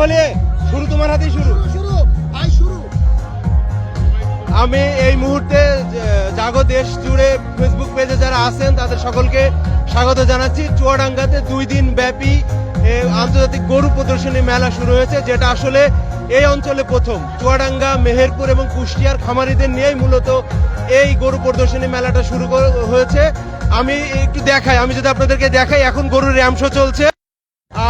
হলে শুরু তোমার হাতেই শুরু। শুরু আই শুরু। আমি এই মুহূর্তে জাগো দেশ জুড়ে ফেসবুক পেজে যারা আছেন তাদের সকলকে স্বাগত জানাচ্ছি। চুয়াডাঙ্গাতে দুই দিন ব্যাপী আন্তর্জাতিক গরু প্রদর্শনী মেলা শুরু হয়েছে যেটা আসলে এই অঞ্চলে প্রথম। চুয়াডাঙ্গা মেহেরপুর এবং কুষ্টিয়ার খামারিদের নিয়েই মূলত এই গরু প্রদর্শনী মেলাটা শুরু হয়েছে। আমি একটু দেখাই আমি যদি আপনাদেরকে দেখাই এখন গরুর র্যাম শো চলছে।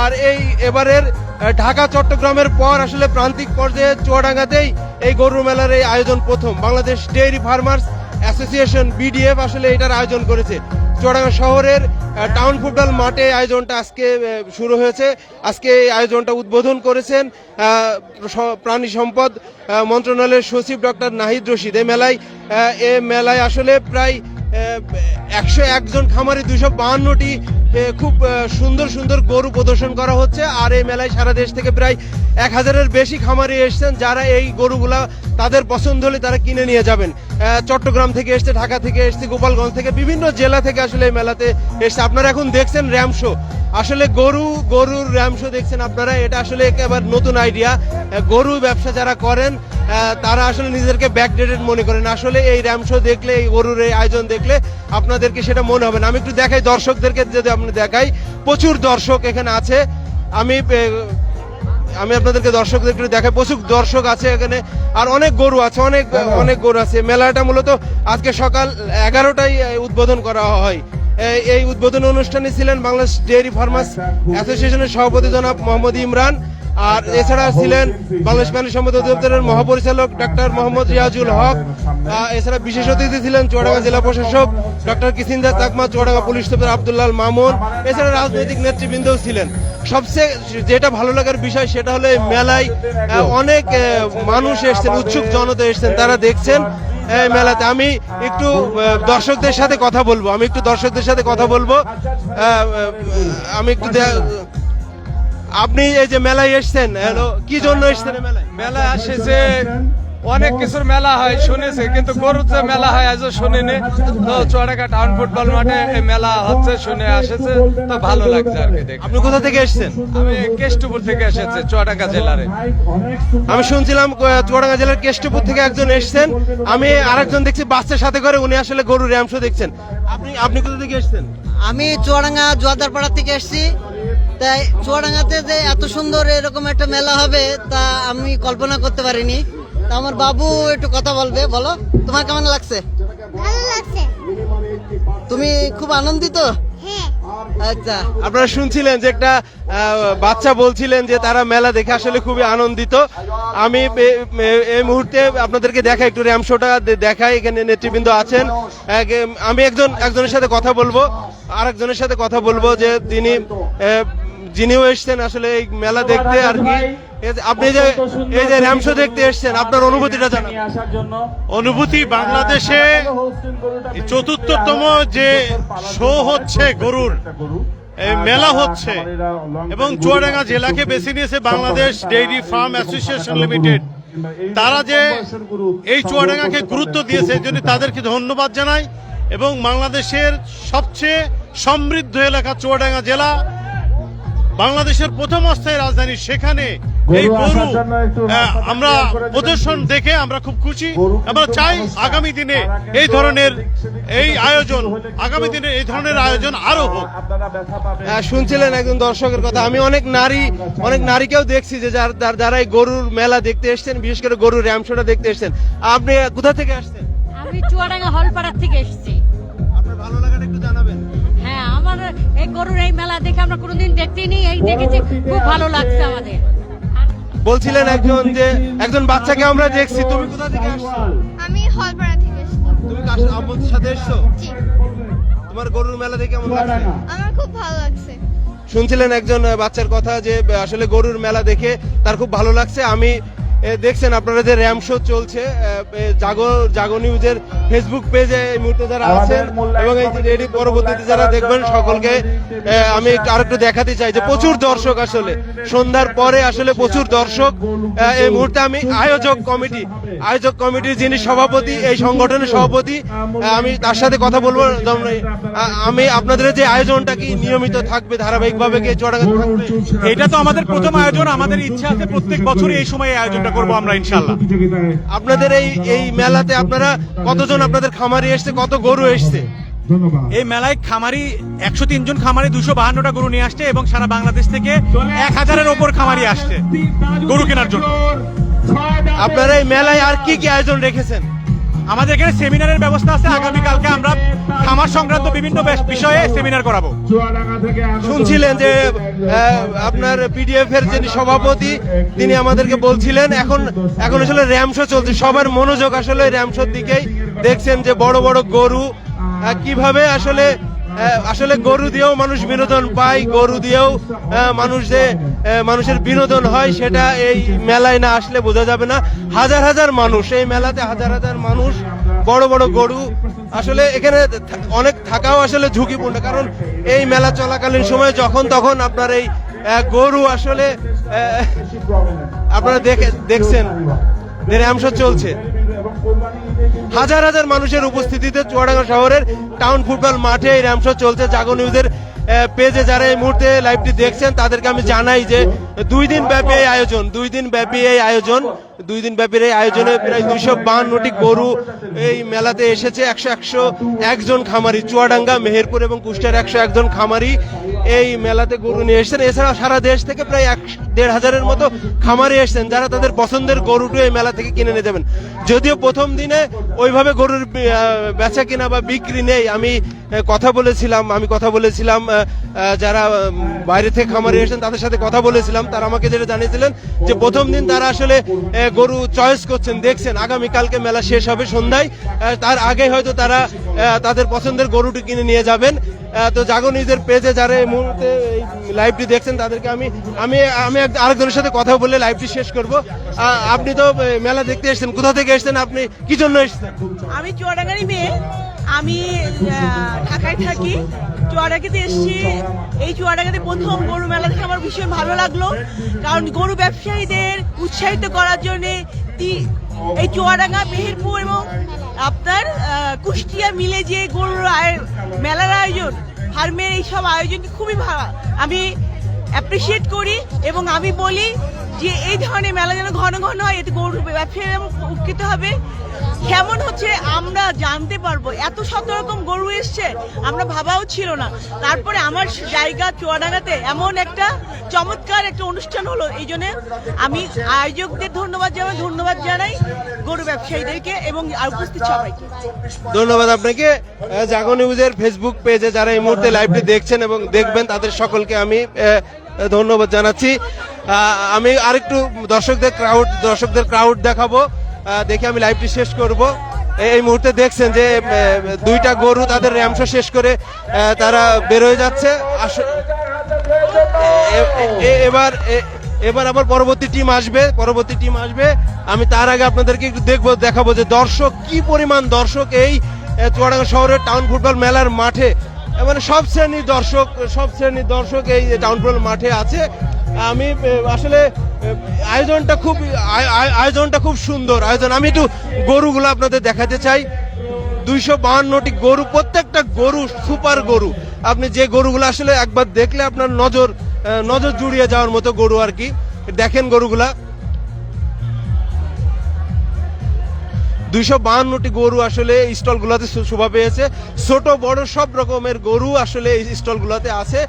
আর এই এবারের ঢাকা, চট্টগ্রামের পর আসলে প্রান্তিক পর্যায়ে চুয়াডাঙ্গাতেই এই গরু মেলার এই আয়োজন প্রথম। Bangladesh dairy farmers association, BDF আসলে এটার আয়োজন করেছে। চুয়াডাঙ্গা শহরের টাউন ফুটবল মাঠে আয়োজনটা আজকে শুরু হয়েছে। আজকে এই আয়োজনটা উদ্বোধন করেছেন প্রাণী সম্পদ মন্ত্রণালয়ের সচিব ডক্টর নাহিদ রশিদ। এই মেলায় এ মেলায় আসলে প্রায় একশো একজন খামারে দুশো বাহান্নটি খুব সুন্দর সুন্দর গরু প্রদর্শন করা হচ্ছে। আর এই মেলায় সারা দেশ থেকে প্রায় এক হাজারের বেশি খামারি এসছেন যারা এই গরুগুলা তাদের পছন্দ হলে তারা কিনে নিয়ে যাবেন। চট্টগ্রাম থেকে এসছে, ঢাকা থেকে এসছে, গোপালগঞ্জ থেকে বিভিন্ন জেলা থেকে আসলে এই মেলাতে এসছে। আপনারা এখন দেখছেন র্যাম শো। আসলে গরু, গরুর র্যাম শো দেখছেন আপনারা, এটা আসলে একেবারে নতুন আইডিয়া। গরু ব্যবসা যারা করেন তারা আসলে নিজেদেরকে ব্যাকডেটেড মনে করেন আসলে এই র্যাম শো দেখলে এই গরুর এই আয়োজন দেখলে আপনাদেরকে সেটা মনে হবে না। আমি একটু দেখাই দর্শকদেরকে যদি আপনি দেখাই প্রচুর দর্শক এখানে আছে। আমি আমি আপনাদেরকে দর্শকদেরকে একটু দেখাই। প্রচুর দর্শক আছে এখানে আর অনেক গরু আছে অনেক অনেক গরু আছে। মেলাটা মূলত আজকে সকাল এগারোটায় উদ্বোধন করা হয়। এই- এই উদ্বোধন অনুষ্ঠানে ছিলেন বাংলাদেশ ডেয়ারি ফার্মার্স অ্যাসোসিয়েশনের সভাপতি জনাব মোহাম্মদ ইমরান। আর এছাড়া ছিলেন বাংলাদেশ প্রাণী সম্পদ অধিদপ্তরের মহাপরিচালক ডক্টর মোহাম্মদ রিয়াজুল হক। এছাড়া বিশেষ অতিথি ছিলেন চুয়াডাঙ্গা জেলা প্রশাসক doctor Kisinda Takma, Chuadanga police super Abdullah Mamun. এছাড়া রাজনৈতিক নেতৃবৃন্দও ছিলেন। সবচেয়ে যেটা ভালো লাগার বিষয় সেটা হলো মেলায় অনেক মানুষ এসছেন, উৎসুক জনতা এসছেন, তারা দেখছেন এই মেলাতে। আমি একটু দর্শকদের সাথে কথা বলব। আমি একটু দর্শকদের সাথে কথা বলব। আমি একটু আপনি এই যে মেলায় এসছেন হ্যালো কি জন্য এসছেন মেলায়? মেলা আসেছে অনেক কিছুর মেলা হয় শুনেছি কিন্তু গরুর যে মেলা হয় আজও শুনিনি। তো চড়াকা টাউন ফুটবল মাঠে এই মেলা হচ্ছে শুনে আসেছে তো ভালো লাগছে আর কি দেখে। আপনি কোথা থেকে এসছেন? আমি কেষ্টপুর থেকে এসেছি চুয়াডাঙ্গা জেলারে। আমি শুনছিলাম চুয়াডাঙ্গা জেলার কেষ্টপুর থেকে একজন এসছেন। আমি আরেকজন দেখছি বাচ্চার সাথে করে উনি আসলে গরুর র্যামশো দেখছেন। আপনি আপনি কোথা থেকে এসছেন? আমি চুয়াডাঙ্গা জোয়াদারপাড়া থেকে এসেছি। তাই চুয়াডাঙ্গাতে যে এত সুন্দর এরকম একটা মেলা হবে তা আমি কল্পনা করতে পারিনি। তা আমার বাবু একটু কথা বলবে বলো। তোমার কেমন লাগছে? তুমি খুব আনন্দিত? হ্যাঁ। আচ্ছা। আপনারা শুনছিলেন যে একটা বাচ্চা বলছিলেন যে তারা মেলা দেখে আসলে খুবই আনন্দিত। আমি এই মুহূর্তে আপনাদেরকে দেখাই একটু র্যাম শোটা দেখাই এখানে নেতৃবৃন্দ আছেন। আমি একজন একজনের সাথে কথা বলব আর একজনের সাথে কথা বলব যে তিনি যিনিও এসছেন আসলে এই মেলা দেখতে আর কি। আপনি যে এই যে র্যাম শো দেখতে এসছেন আপনার অনুভূতিটা জানান। অনুভূতি বাংলাদেশে চতুর্থতম যে শো হচ্ছে গরুর। মেলা হচ্ছে। এবং চুয়াডাঙ্গা জেলাকে বেছে নিয়েছে Bangladesh dairy farm association limited তারা যে এই চুয়াডাঙ্গাকে গুরুত্ব দিয়েছে এই জন্য তাদেরকে ধন্যবাদ জানাই। এবং বাংলাদেশের সবচেয়ে সমৃদ্ধ এলাকা চুয়াডাঙ্গা জেলা। বাংলাদেশের প্রথম অস্থায়ী রাজধানী সেখানে এই গরু আমরা প্রদর্শন দেখে আমরা খুব খুশি। আমরা চাই আগামী দিনে এই ধরনের এই আয়োজন আগামী দিনে এই ধরনের আয়োজন আরও হোক। আহ, শুনছিলেন একজন দর্শকের কথা। আমি অনেক নারী অনেক নারীকেও দেখছি যে যার যার- এই গরুর মেলা দেখতে এসেছেন বিশেষ করে গরুর র্যামশোটা দেখতে এসেছেন। আপনি কোথা থেকে আসছেন? আমি চুয়াডাঙ্গা হলপাড়ার থেকে এসেছি। আপনার ভালো লাগাটা একটু হ্যাঁ আমার এই গরুর এই মেলা দেখে আমরা কোনোদিন দেখতেই নেই এই দেখেছি খুব ভালো লাগছে আমাদের। বলছিলেন একজন যে একজন বাচ্চাকে আমরা দেখছি তুমি কোথা থেকে আসছো? আমি হলপাড়া থেকে এসেছি। তুমি কার আব্বুর সাথে এসছো? জি। তোমার গরুর মেলা দেখে কেমন লাগছে? আমার খুব ভালো লাগছে। শুনছিলেন একজন বাচ্চার কথা যে আসলে গরুর মেলা দেখে তার খুব ভালো লাগছে। আমি দেখছেন আপনারা যে র্যাম শো চলছে জাগো জাগো নিউজের ফেসবুক পেজে এই মুহূর্তে যারা আছেন এবং এই যে রেডি পরবর্তীতে যারা দেখবেন সকলকে আমি একটু আরেকটু দেখাতে চাই যে প্রচুর দর্শক আসলে সন্ধ্যার পরে আসলে প্রচুর দর্শক এই মুহূর্তে আমি আয়োজক কমিটি আয়োজক কমিটির যিনি সভাপতি এই সংগঠনের সভাপতি আমি তার সাথে কথা বলব আমি আপনাদের যে আয়োজনটা কি নিয়মিত থাকবে ধারাবাহিকভাবে কি চড়াঙ্গা থাকবে? এটা তো আমাদের প্রথম আয়োজন আমাদের ইচ্ছা আছে প্রত্যেক বছরই এই সময় এই আয়োজনটা করব আমরা ইনশাল্লাহ আপনাদের এই এই মেলাতে আপনারা কতজন আপনাদের খামারি এসছে কত গরু এসছে? এই মেলায় খামারি একশো জন খামারি দুশো বাহান্নটা গরু নিয়ে আসছে এবং সারা বাংলাদেশ থেকে এক হাজারের ওপর খামারি আসছে গরু কেনার জন্য। আপনারা এই মেলায় আর কি কি আয়োজন রেখেছেন? আমাদের এখানে সেমিনারের ব্যবস্থা আছে আগামীকালকে সংক্রান্ত বিভিন্ন বিষয়ে সেমিনার করাবো। শুনছিলেন যে আপনার পিডিএফ এর যিনি সভাপতি, তিনি আমাদেরকে বলছিলেন, এখন এখন আসলে র্যামশো চলছে। সবার মনোযোগ আসলে র্যামশোর দিকেই। দেখছেন যে বড় বড় গরু কীভাবে আসলে আসলে গরু দিয়েও মানুষ বিনোদন পায়, গরু দিয়েও মানুষ যে মানুষের বিনোদন হয়, সেটা এই মেলায় না আসলে বোঝা যাবে না। হাজার হাজার মানুষ, এই মেলাতে হাজার হাজার মানুষ বড় বড় গরু। আসলে এখানে অনেক থাকাও আসলে ঝুঁকিপূর্ণ, কারণ এই মেলা চলাকালীন সময় যখন তখন আপনার এই গরু আসলে আপনারা দেখে, দেখছেন র্যামশো চলছে। হাজার হাজার মানুষের উপস্থিতিতে চুয়াডাঙ্গা শহরের টাউন ফুটবল মাঠে এই র্যামশো চলছে। জাগো নিউজের পেজে যারা এই মুহূর্তে লাইভটি দেখছেন, তাদেরকে আমি জানাই যে দুই দিন ব্যাপী এই আয়োজন, দুই দিন ব্যাপী এই আয়োজন। দুই দিন ব্যাপীর এই আয়োজনে প্রায় দুইশো বাহান্নটি গরু এই মেলাতে এসেছে। একশো একশো একজন খামারি, চুয়াডাঙ্গা, মেহেরপুর এবং কুষ্টিয়ার একশো একজন খামারি এই মেলাতে গরু নিয়ে এসেছেন। এছাড়া সারা দেশ থেকে প্রায় এক দেড় হাজারের মতো খামারি এসেছেন যারা তাদের পছন্দের গরুটি এই মেলা থেকে কিনে নিয়ে যাবেন। যদিও প্রথম দিনে ওইভাবে গরুর বেচা কিনা বা বিক্রি নেই। আমি কথা বলেছিলাম, আমি কথা বলেছিলাম যারা বাইরে থেকে খামারে এসেছেন, তাদের সাথে কথা বলেছিলাম। তারা আমাকে যেটা জানিয়েছিলেন যে, প্রথম দিন তারা আসলে গরু চয়েস করছেন, দেখছেন আগামীকালকে মেলা শেষ হবে সন্ধ্যায় তার আগে হয়তো তারা তাদের পছন্দের গরুটি কিনে নিয়ে যাবেন। তো জাগো নিজের পেজে যারা এই মুহূর্তে এই লাইভটি দেখছেন, তাদেরকে আমি আমি আমি আরেকজনের সাথে কথা বলে লাইভটি শেষ করব। আপনি তো মেলা দেখতে এসেছেন, কোথা থেকে এসেছেন, আপনি কি জন্য এসেছেন? আমি চুয়াডাঙ্গারি মেয়ে। আমি ঢাকায় থাকি। চুয়াডাঙ্গাতে এসেছি। এই চুয়াডাঙ্গাতে প্রথম গরু মেলা দেখে আমার ভীষণ ভালো লাগল। কারণ গরু ব্যবসায়ীদের উৎসাহিত করার জন্য এই চুয়াডাঙ্গা, মেহেরপুর এবং আপনার কুষ্টিয়া মিলে যে গরুর মেলার আয়োজন ফার্মের এইসব আয়োজন খুবই ভালো আমি অ্যাপ্রিসিয়েট করি এবং আমি বলি যে এই ধরনের মেলা যেন ঘন ঘন হয়, এতে গরু ব্যবসায়ী উপকৃত হবে। কেমন হচ্ছে আমরা জানতে পারব। এত শত রকম গরু এসছে, আমরা ভাবাও ছিল না। তারপরে আমার জায়গা চুয়াডাঙ্গাতে এমন একটা চমৎকার একটা অনুষ্ঠান হলো। এই জন্য আমি আয়োজকদের ধন্যবাদ জানাই ধন্যবাদ জানাই গরু ব্যবসায়ীদেরকে এবং উপস্থিত সবাইকে। ধন্যবাদ আপনাকে। জাগো নিউজের ফেসবুক পেজে যারা এই মুহূর্তে লাইভটি দেখছেন এবং দেখবেন, তাদের সকলকে আমি ধন্যবাদ জানাচ্ছি। আমি আরেকটু দর্শকদের ক্রাউড দর্শকদের ক্রাউড দেখাবো। দেখে আমি লাইভটি শেষ করব। এই- মুহূর্তে দেখছেন যে দুইটা গরু তাদের র্যামশো শেষ করে তারা বেরোয় যাচ্ছে। এবার এবার আবার পরবর্তী টিম আসবে, পরবর্তী টিম আসবে। আমি তার আগে আপনাদেরকে একটু দেখব, দেখাবো যে দর্শক, কি পরিমাণ দর্শক এই চুয়াডাঙ্গা শহরের টাউন ফুটবল মেলার মাঠে মানে সব শ্রেণির দর্শক, সব শ্রেণির দর্শক এই টাউন ফুটবল মাঠে আছে। আমি আসলে আয়োজনটা খুব, আয়- আয়- আয়োজনটা খুব সুন্দর। আয়োজন, আমি একটু গরুগুলো আপনাদের দেখাতে চাই। দুইশো বাহান্নটি গরু, প্রত্যেকটা গরু সুপার গরু। আপনি যে গরুগুলো আসলে একবার দেখলে আপনার নজর নজর জুড়িয়ে যাওয়ার মতো গরু আর কি। দেখেন গরুগুলা। দুইশো বাহান্নটি গরু আসলে স্টলগুলোতে শোভা পেয়েছে। ছোট, বড় সব রকমের গরু আসলে এই স্টলগুলোতে আছে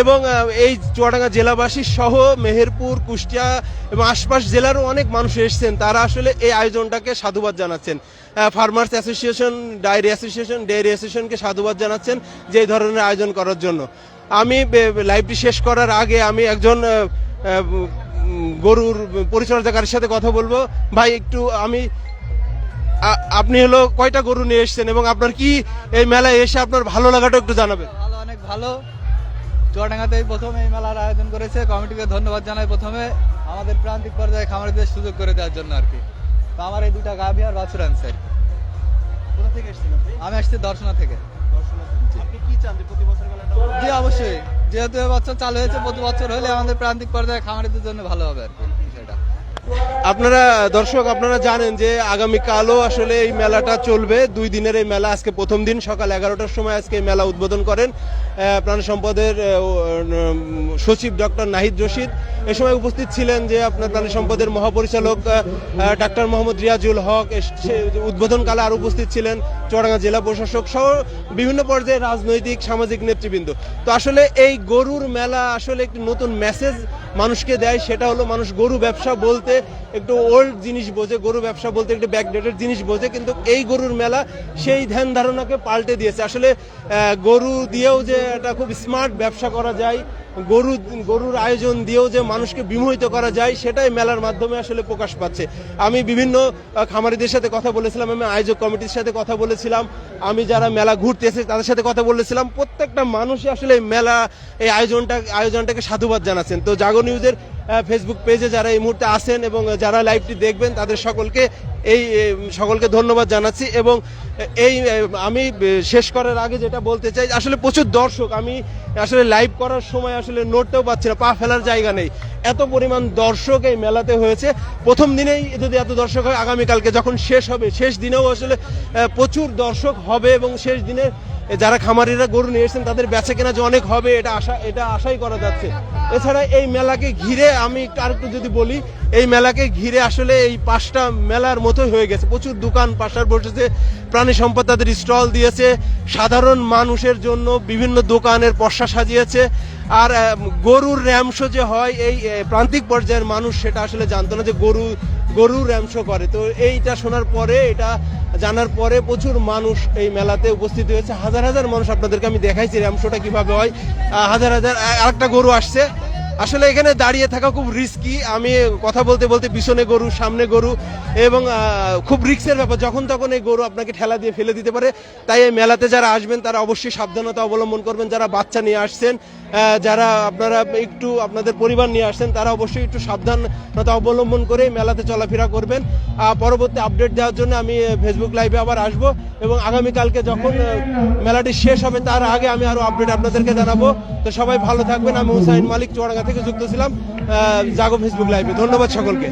এবং এই চুয়াডাঙ্গা জেলাবাসী সহ মেহেরপুর, কুষ্টিয়া এবং আশপাশ জেলারও অনেক মানুষ এসেছেন। তারা আসলে এই আয়োজনটাকে সাধুবাদ জানাচ্ছেন। Farmers association, dairy association, dairy অ্যাসোসিয়েশনকে সাধুবাদ জানাচ্ছেন যে এই ধরনের আয়োজন করার জন্য। আমি লাইভটি শেষ করার আগে আমি একজন গরুর পরিচর্যাকারীর সাথে কথা বলব। ভাই, একটু আমি আপনি হলো কয়টা গরু নিয়ে এসেছেন এবং আপনার কি এই মেলায় এসে আপনার ভালো লাগাটা একটু জানাবেন? ভালো অনেক ভালো। চুয়াডাঙ্গাতে এই প্রথম এই মেলার আয়োজন করেছে। কমিটিকে ধন্যবাদ জানাই প্রথমে। আমাদের প্রান্তিক পর্যায়ে খামারিদের সুযোগ করে দেওয়ার জন্য আর কি। তো আমার এই দুটা গাভি আর বাছুর আনছে কোথা থেকে এসেছেন আমি আসছি দর্শনা থেকে। আপনি কি চান যে প্রতি বছর মেলাটা হবে? জি অবশ্যই। যেহেতু এবছর চালু হয়েছে প্রতি বছর হলে আমাদের প্রান্তিক পর্যায়ে খামারিদের জন্য ভালো হবে আর কি। আপনারা, দর্শক, আপনারা জানেন যে আগামীকালও আসলে এই মেলাটা চলবে। দুই দিনের এই মেলা আজকে প্রথম দিন, সকাল এগারোটার সময় আজকে এই মেলা উদ্বোধন করেন প্রাণ সম্পদের সচিব ডক্টর নাহিদ রশিদ। এ সময় উপস্থিত ছিলেন যে আপনার প্রাণী সম্পদের মহাপরিচালক ডাক্তার মোহাম্মদ রিয়াজুল হক উদ্বোধনকালে আর উপস্থিত ছিলেন চুয়াডাঙ্গা জেলা প্রশাসক সহ বিভিন্ন পর্যায়ে রাজনৈতিক, সামাজিক নেতৃবৃন্দ। তো আসলে এই গরুর মেলা আসলে একটি নতুন মেসেজ মানুষকে দেয়, সেটা হলো মানুষ গরু ব্যবসা বলতে একটু ওল্ড জিনিস বোঝে, গরু ব্যবসা বলতে একটু ব্যাকডেটেড জিনিস বোঝে, কিন্তু এই গরুর মেলা সেই ধ্যান ধারণাকে পাল্টে দিয়েছে। আসলে গরু দিয়েও যে একটা খুব স্মার্ট ব্যবসা করা যায় গরু গরুর আয়োজন দিয়েও যে মানুষকে বিমোহিত করা যায়, সেটাই মেলার মাধ্যমে আসলে প্রকাশ পাচ্ছে। আমি বিভিন্ন খামারিদের সাথে কথা বলেছিলাম, আমি আয়োজক কমিটির সাথে কথা বলেছিলাম, আমি যারা মেলা ঘুরতে এসে তাদের সাথে কথা বলেছিলাম, প্রত্যেকটা মানুষই আসলে মেলা, এই আয়োজনটা, আয়োজনটাকে সাধুবাদ জানাচ্ছেন। তো জাগো নিউজের ফেসবুক পেজে যারা এই মুহূর্তে আসেন এবং যারা লাইভটি দেখবেন, তাদের সকলকে এই সকলকে ধন্যবাদ জানাচ্ছি এবং এই আমি শেষ করার আগে যেটা বলতে চাই, আসলে প্রচুর দর্শক, আমি আসলে লাইভ করার সময় আসলে নড়তেও পারছি না, পা ফেলার জায়গা নেই। এত পরিমাণ দর্শক এই মেলাতে হয়েছে। প্রথম দিনেই যদি এত দর্শক হয়, আগামীকালকে যখন শেষ হবে, শেষ দিনেও আসলে প্রচুর দর্শক হবে এবং শেষ দিনে যারা খামারিরা গরু নিয়ে এসেছেন, তাদের বেচা কেনা যে অনেক হবে, এটা আশা, এটা আশাই করা যাচ্ছে। এছাড়া এই মেলাকে ঘিরে আমি আর একটু যদি বলি, এই মেলাকে ঘিরে আসলে এই পাঁচটা মেলার মতোই হয়ে গেছে। প্রচুর দোকান পাশার বসেছে, প্রাণী সম্পদ তাদের স্টল দিয়েছে, সাধারণ মানুষের জন্য বিভিন্ন দোকানের পশা সাজিয়েছে। আর গরুর র্যামশো যে হয়, এই প্রান্তিক পর্যায়ের মানুষ সেটা আসলে জানতো না যে গরু গরু র্যামশো করে। তো এইটা শোনার পরে, এটা জানার পরে প্রচুর মানুষ এই মেলাতে উপস্থিত হয়েছে। হাজার হাজার মানুষ আপনাদেরকে আমি দেখাইছি র্যামশোটা কীভাবে হয়। হাজার হাজার আরেকটা গরু আসছে। আসলে এখানে দাঁড়িয়ে থাকা খুব রিস্কি আমি কথা বলতে বলতে পিছনে গরু, সামনে গরু এবং খুব রিক্সের ব্যাপার। যখন তখন এই গরু আপনাকে ঠেলা দিয়ে ফেলে দিতে পারে। তাই এই মেলাতে যারা আসবেন, তারা অবশ্যই সাবধানতা অবলম্বন করবেন। যারা বাচ্চা নিয়ে আসছেন যারা আপনারা একটু আপনাদের পরিবার নিয়ে আসছেন, তারা অবশ্যই একটু সাবধানতা অবলম্বন করে মেলাতে চলাফেরা করবেন। পরবর্তী আপডেট দেওয়ার জন্য আমি ফেসবুক লাইভে আবার আসব এবং আগামীকালকে যখন মেলাটি শেষ হবে, তার আগে আমি আরও আপডেট আপনাদেরকে জানাব। তো সবাই ভালো থাকবেন। আমি হুসাইন মালিক, চুয়াডাঙ্গা থেকে যুক্ত ছিলাম। জাগো ফেসবুক লাইভে ধন্যবাদ সকলকে।